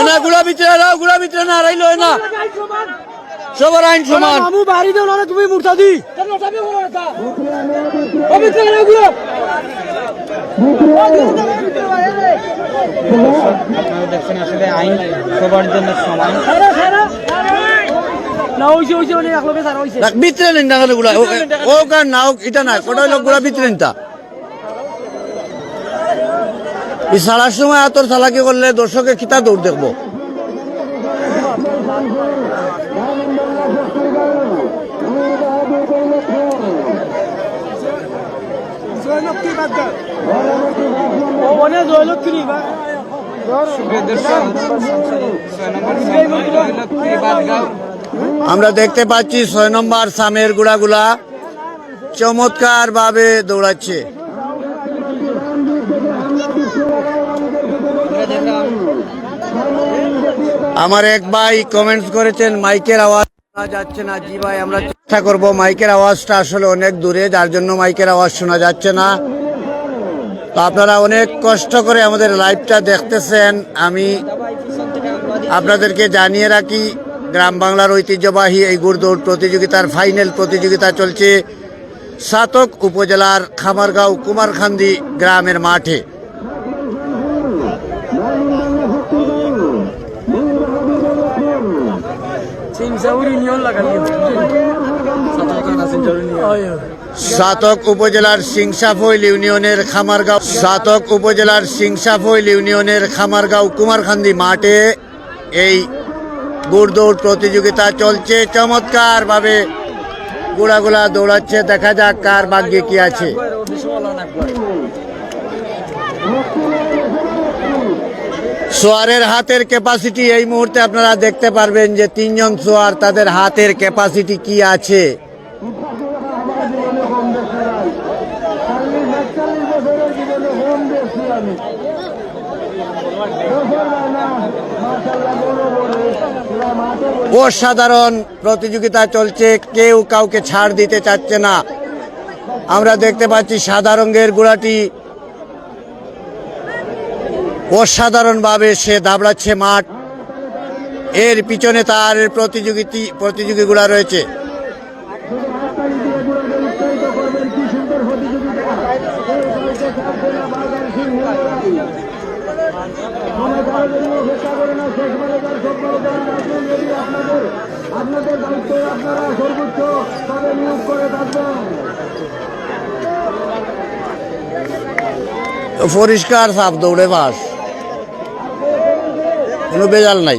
না গুলা ভিতরে নাও গুলা ভিতরে না রাইলো না। সবার আইন সমান। মামু বাড়ি দেও না তুমি মুরতা দি পবিত্র এগুলো আপনারা দেখছেন আসলে আইন সবার জন্য সমান। না মানে ভিতরে নিন না গুলা ও- কার না এটা না কটা হইলগুলা ভিতরে নিতা এই সময় আতর সালাকি করলে দর্শকে খিতা দৌড় দেখব। আমরা দেখতে পাচ্ছি ছয় নম্বর সামের গুড়াগুলা চমৎকার ভাবে দৌড়াচ্ছে। আমার এক ভাই কমেন্টস করেছেন, মাইকের আওয়াজ শোনা যাচ্ছে না। জি ভাই, আমরা চেষ্টা করব। মাইকের আওয়াজটা আসলে অনেক দূরে, যার জন্য মাইকের আওয়াজ শোনা যাচ্ছে না। তো আপনারা অনেক কষ্ট করে আমাদের লাইভটা দেখতেছেন। আমি আপনাদেরকে জানিয়ে রাখি, গ্রাম বাংলার ঐতিহ্যবাহী এই গুড়দৌড় প্রতিযোগিতার ফাইনাল প্রতিযোগিতা চলছে সাতক উপজেলার খামারগাঁও কুমারখান্দি গ্রামের মাঠে। সাতক উপজেলার সিংসাফৈল ইউনিয়নের খামারগাঁও সাতক উপজেলার সিংসাফৈল ইউনিয়নের খামারগাঁও কুমারখান্দি মাঠে এই গুড়দৌড় প্রতিযোগিতা চলছে। চমৎকার ভাবে গুড়াগুলা দৌড়াচ্ছে। দেখা যাক কার ভাগ্যে কি আছে। সোয়ারের হাতের ক্যাপাসিটি এই মুহূর্তে আপনারা দেখতে পারবেন যে তিনজন সোয়ার তাদের হাতের ক্যাপাসিটি কি আছে। অসাধারণ প্রতিযোগিতা চলছে, কেউ কাউকে ছাড় দিতে চাচ্ছে না। আমরা দেখতে পাচ্ছি সাদা রঙের গুড়াটি অসাধারণভাবে সে দাবড়াচ্ছে মাঠ। এর পিছনে তার প্রতিযোগিতি প্রতিযোগীগুলা রয়েছে। পরিষ্কার সাফ দৌড়ে বাস। কোনো বেজাল নাই।